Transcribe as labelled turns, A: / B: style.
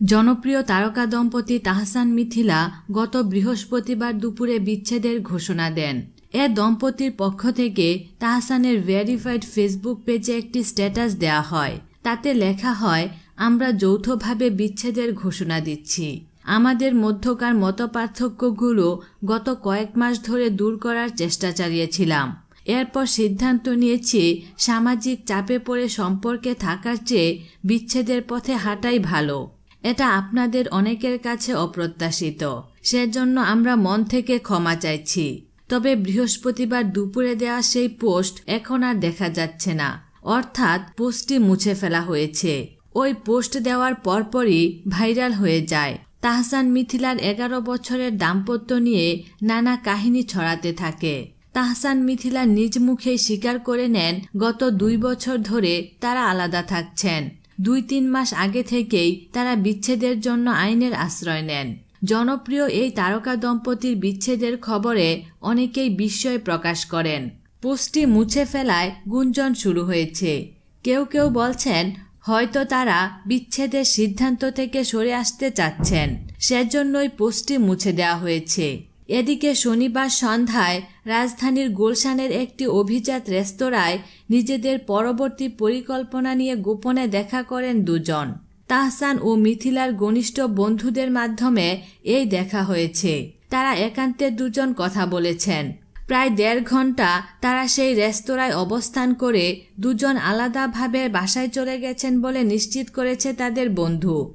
A: জনপ্রিয় তারকা দম্পতি তাহসান মিথিলা গত বৃহস্পতিবার দুপুরে বিচ্ছেদের ঘোষণা দেন। এ দম্পতির পক্ষ থেকে তাহসানের ভেরিফাইড ফেসবুক পেজে একটি স্ট্যাটাস দেয়া হয়। তাতে লেখা হয়, আমরা যৌথভাবে বিচ্ছেদের ঘোষণা দিচ্ছি। আমাদের মধ্যকার মতপার্থক্যগুলো গত কয়েক মাস ধরে দূর করার চেষ্টা চালিয়েছিলাম। এরপর সিদ্ধান্ত নিয়েছি, সামাজিক চাপে পড়ে সম্পর্কে থাকার চেয়ে বিচ্ছেদের পথে হাঁটাই ভালো। এটা আপনাদের অনেকের কাছে অপ্রত্যাশিত। সেজন্য আমরা মন থেকে ক্ষমা চাইছি। তবে বৃহস্পতিবার দুপুরে দেওয়া সেই পোস্ট এখন আর দেখা যাচ্ছে না। অর্থাৎ পোস্টটি মুছে ফেলা হয়েছে। ওই পোস্ট দেওয়ার পরপরই ভাইরাল হয়ে যায়। তাহসান মিথিলার এগারো বছরের দাম্পত্য নিয়ে নানা কাহিনী ছড়াতে থাকে। তাহসান মিথিলা নিজ মুখেই স্বীকার করে নেন, গত দুই বছর ধরে তারা আলাদা থাকছেন। দুই তিন মাস আগে থেকেই তারা বিচ্ছেদের জন্য আইনের আশ্রয় নেন। জনপ্রিয় এই তারকা দম্পতির বিচ্ছেদের খবরে অনেকেই বিস্ময় প্রকাশ করেন। পোস্টটি মুছে ফেলায় গুঞ্জন শুরু হয়েছে। কেউ কেউ বলছেন, হয়তো তারা বিচ্ছেদের সিদ্ধান্ত থেকে সরে আসতে চাচ্ছেন। সেজন্যই পোস্টটি মুছে দেওয়া হয়েছে। এদিকে শনিবার সন্ধ্যায় রাজধানীর গুলশানের একটি অভিজাত রেস্তোরাঁয় নিজেদের পরবর্তী পরিকল্পনা নিয়ে গোপনে দেখা করেন দুজন। তাহসান ও মিথিলার ঘনিষ্ঠ বন্ধুদের মাধ্যমে এই দেখা হয়েছে। তারা একান্তে দুজন কথা বলেছেন। প্রায় দেড় ঘণ্টা তারা সেই রেস্তোরাঁয় অবস্থান করে দুজন আলাদাভাবে বাসায় চলে গেছেন বলে নিশ্চিত করেছে তাদের বন্ধু।